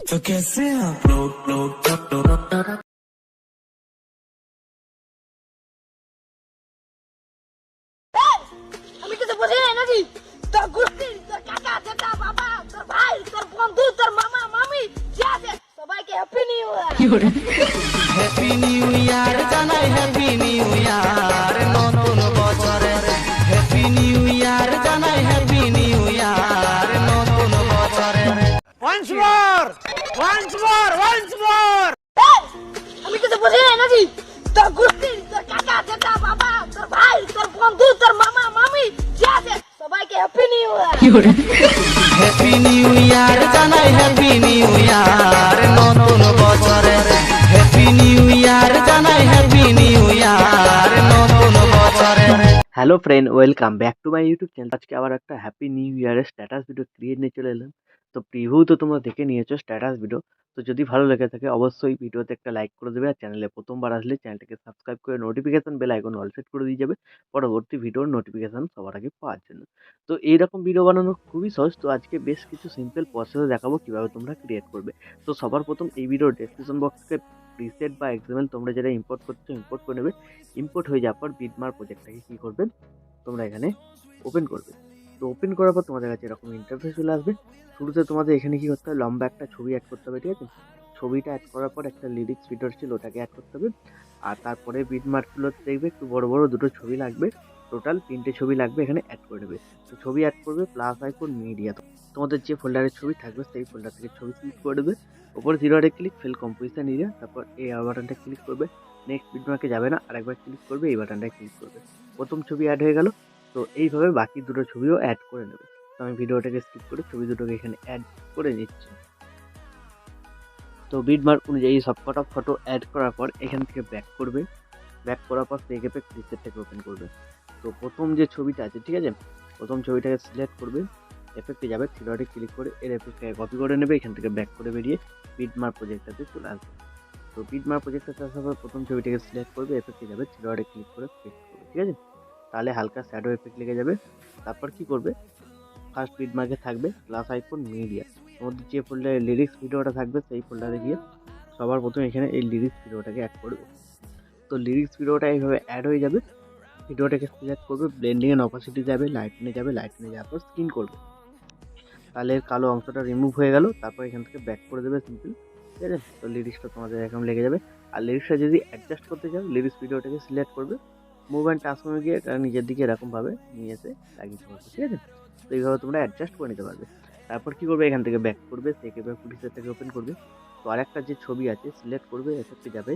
तो कैसे आप लोग लोग আমি কিছু বুঝি নাই নাকি তোর গোষ্ঠী তোর কাকা জেঠা বাবা তোর ভাই তোর বন্ধু তোর মামা মামি যে আছে সবাইকে happy new year happy new year জানাই happy new year Once more! Once more! আমি কিছু বুঝি নাই নাকি? তোর গোষ্ঠী তোর কাকা জেঠা বাবা তোর ভাই তোর বন্ধু তোর মামা মামি যে আছে সবাইকে happy new year happy new year জানাই হ্যাপি নিউ ইয়ার নতুন বছরে। হ্যাপি নিউ ইয়ার জানাই হ্যাপি নিউ ইয়ার নতুন বছরে। Hello friend welcome back to my YouTube channel আজকে আবার একটা হ্যাপি নিউ ইয়ারের স্ট্যাটাস ভিডিও ক্রিয়েট নিয়ে চলে এলাম। তো প্রিভিউ তো তোমরা দেখে নিয়েছো স্ট্যাটাস ভিডিও তো যদি ভালো লেগে থাকে অবশ্যই ভিডিওতে একটা লাইক করে দেবে আর চ্যানেলে প্রথমবার আসলে চ্যানেলটাকে সাবস্ক্রাইব করে notification bell icon all set করে দিয়ে যাবে পরবর্তী ভিডিওর নোটিফিকেশন সবার আগে পাওয়ার জন্য। তো এইরকম ভিডিও বানানো খুবই সহজ। তো আজকে বেশ কিছু সিম্পল প্রসেসে দেখাবো কীভাবে তোমরা ক্রিয়েট করবে। তো সবার প্রথম এই ভিডিওর ডেসক্রিপশন বক্স থেকে প্রিসেট বা এক্সামেল তোমরা যেটা ইম্পোর্ট করছ ইম্পোর্ট করে নেবে। ইম্পোর্ট হয়ে যাওয়ার পর বিটমার প্রজেক্টটাকে কী করবে? তোমরা এখানে ওপেন করবে। তো ওপেন করার পর তোমাদের কাছে এরকম ইন্টারফেস চলে আসবে। শুরুতে তোমাদের এখানে কি করতে হবে? লম্বা একটা ছবি অ্যাড করতে হবে, ঠিক আছে? ছবিটা অ্যাড করার পর একটা লিরিক্স ভিডিও ছিল, ওটাকে অ্যাড করতে হবে। আর তারপরে বিট মার্কগুলো দেখবে একটু বড় বড় দুটো ছবি লাগবে। টোটাল তিনটে ছবি লাগবে এখানে অ্যাড করে দেবে। তো ছবি অ্যাড করবে প্লাস আইকন মিডিয়া তোমাদের যে ফোল্ডারের ছবি থাকবে, সেই ফোল্ডার থেকে ছবি ক্লিক করে দেবে। ওপরে জিরোতে ক্লিক ফিল কম্পোজিশন এরিয়া তারপর এই বাটনটা ক্লিক করবে। নেক্সট বিট মার্কে যাবে না আর একবার ক্লিক করবে এই বাটনটায় ক্লিক করবে। প্রথম ছবি অ্যাড হয়ে গেল। তো এইভাবে বাকি দুটো ছবিও অ্যাড করে নেবে। তো আমি ভিডিওটাকে স্কিপ করে ছবি দুটোকে এখানে অ্যাড করে নিচ্ছি। তো বিট মার্ক অনুযায়ী সব কটা ফটো অ্যাড করার পর এখান থেকে ব্যাক করবে। ব্যাক করার পর সেই গেপে প্রিসেটটাকে ওপেন করবে। তো প্রথম যে ছবিটা আছে, ঠিক আছে? প্রথম ছবিটাকে সিলেক্ট করবে। এফেক্টে যাবে থ্রিডটে ক্লিক করে এর এফেক্টটাকে কপি করে নেবে, এখান থেকে ব্যাক করে বেরিয়ে বিট মার্ক প্রজেক্টটাতে চলে আসবে। তো বিট মার্ক প্রজেক্টটাতে আসার পর প্রথম ছবিটাকে সিলেক্ট করবে এফেক্টে যাবে থ্রিডটে ক্লিক করে পেস্ট করবে, ঠিক আছে? তাহলে হালকা শ্যাডো এফেক্ট লেগে যাবে। তারপর কি করবে? ফার্স্ট বিট মার্কে থাকবে প্লাস আইকন মিডিয়া তোমাদের যে ফোল্ডারে লিরিক্স ভিডিওটা থাকবে, সেই ফোল্ডারে গিয়ে সবার প্রথমে এখানে এই লিরিক্স ভিডিওটাকে অ্যাড করবে তো লিরিক্স ভিডিওটা এইভাবে অ্যাড হয়ে যাবে। ভিডিওটাকে সিলেক্ট করবে ব্লেন্ডিং এন্ড অপাসিটি যাবে লাইটনে যাবে লাইটনে যাওয়ার পর স্ক্রিন করবে। তাহলে কালো অংশটা রিমুভ হয়ে গেল, তারপর এখান থেকে ব্যাক করে দেবে সিম্পল ঠিক আছে? তো লিরিক্সটা তোমাদের এখন লেগে যাবে। আর লিরিক্সটা যদি অ্যাডজাস্ট করতে চাও লিরিক্স ভিডিওটাকে সিলেক্ট করবে। মুভ অ্যান্ড টাস্কমে গিয়ে এটা নিজের দিকে এরকমভাবে নিয়ে এসে লাগিয়ে দিতে ঠিক আছে? তো এইভাবে তোমরা অ্যাডজাস্ট করে নিতে পারবে। তারপর কী করবে? এখান থেকে ব্যাক করবে সেকেবার পুলিশেরটাকে ওপেন করবে। তো আরেকটা যে ছবি আছে সিলেক্ট করবে এফেক্টে যাবে?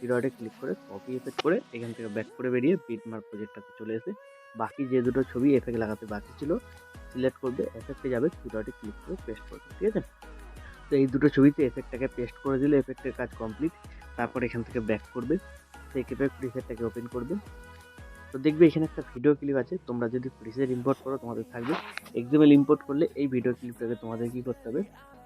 হিরোডে ক্লিক করে কপি এফেক্ট করে, এখান থেকে ব্যাক করে বেরিয়ে বিট মার্ক প্রজেক্টটাতে চলে এসে বাকি যে দুটো ছবি এফেক্ট লাগাতে বাকি ছিল সিলেক্ট করবে এফেক্টে যাবে? হিরোডে ক্লিক করে পেস্ট করবে, ঠিক আছে? তো এই দুটো ছবিতে এফেক্টটাকে পেস্ট করে দিলে এফেক্টের কাজ কমপ্লিট তারপর এখান থেকে ব্যাক করবে সেই কেপে প্রিসেটটাকে ওপেন করবে। তো দেখবে এখানে একটা ভিডিও ক্লিপ আছে। তোমরা যদি প্রিসেট ইম্পোর্ট করো, তোমাদের থাকবে। এক্সএমএল ইম্পোর্ট করলে এই ভিডিও ক্লিপটাকে তোমাদের কী করতে হবে?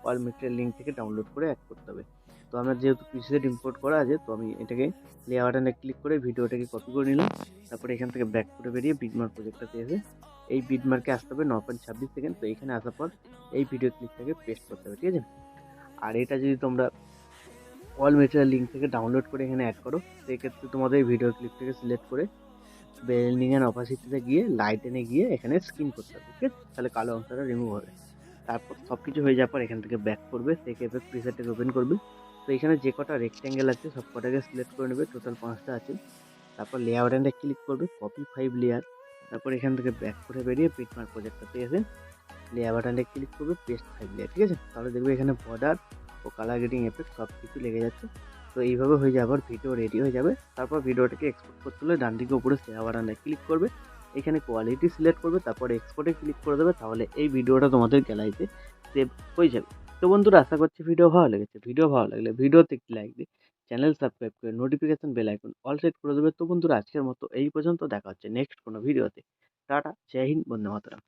অল মেটেরিয়াল লিঙ্ক থেকে ডাউনলোড করে অ্যাড করতে হবে। তো আমার যেহেতু প্রিসেট ইম্পোর্ট করা আছে, তো আমি এটাকে লেয়ার বাটনে ক্লিক করে ভিডিওটাকে কপি করে নিলাম। তারপরে এখান থেকে ব্যাক করে বেরিয়ে বিটমার্ক প্রজেক্টটাতে এসে এই বিটমার্কে আসতে হবে ন পয়েন্ট ছাব্বিশ সেকেন্ড তো এখানে আসার পর এই ভিডিও ক্লিপটাকে পেস্ট করতে হবে, ঠিক আছে? আর এটা যদি তোমরা অল মেটেরিয়াল লিঙ্ক থেকে ডাউনলোড করে এখানে অ্যাড করো, সেক্ষেত্রে তোমাদের এই ভিডিও ক্লিপটাকে সিলেক্ট করে অ্যান্ড অপাসিটিতে গিয়ে লাইট এনে গিয়ে এখানে স্ক্রিন করতে হবে, ঠিক আছে? তাহলে কালো অংশটা রিমুভ হবে। তারপর সব কিছু হয়ে যাওয়ার পর এখান থেকে ব্যাক করবে সেই এফেক্ট প্রিসেটটাকে ওপেন করবে। তো এখানে যে কটা রেক্ট্যাঙ্গেল আছে, সব কটাকে সিলেক্ট করে নেবে টোটাল পাঁচটা আছে। তারপর লেয়ার অ্যান্ডে ক্লিক করবে কপি ফাইভ লেয়ার তারপর এখান থেকে ব্যাক করে বেরিয়ে পিটমার্ক প্রজেক্টটাতে এসে লেয়ার বাটনে ক্লিক করবে পেস্ট ফাইভ লেয়ার ঠিক আছে? তাহলে দেখবে এখানে বর্ডার ও কালার গ্রেডিং এফেক্ট সব কিছু লেগে যাচ্ছে। তো এইভাবে হয়ে যাবার ভিডিও রেডি হয়ে যাবে। তারপর ভিডিওটাকে এক্সপোর্ট করতে হলে ডান দিকে উপরে শেয়ার বাটনে ক্লিক করবে। এখানে কোয়ালিটি সিলেক্ট করবে, তারপর এক্সপোর্টে ক্লিক করে দেবে, তাহলে এই ভিডিওটা তোমাদের গ্যালারিতে সেভ হয়ে যাবে। তো বন্ধুরা, আশা করছি ভিডিও ভালো লেগেছে। ভিডিও ভালো লাগলে ভিডিওতে একটি লাইক দিয়ে চ্যানেল সাবস্ক্রাইব করে notification bell icon all set করে দেবে। তো বন্ধুরা, আজকের মতো এই পর্যন্ত। দেখা হচ্ছে নেক্সট কোনো ভিডিওতে টাটা, জয় হিন্দ, বন্দে মাতরম।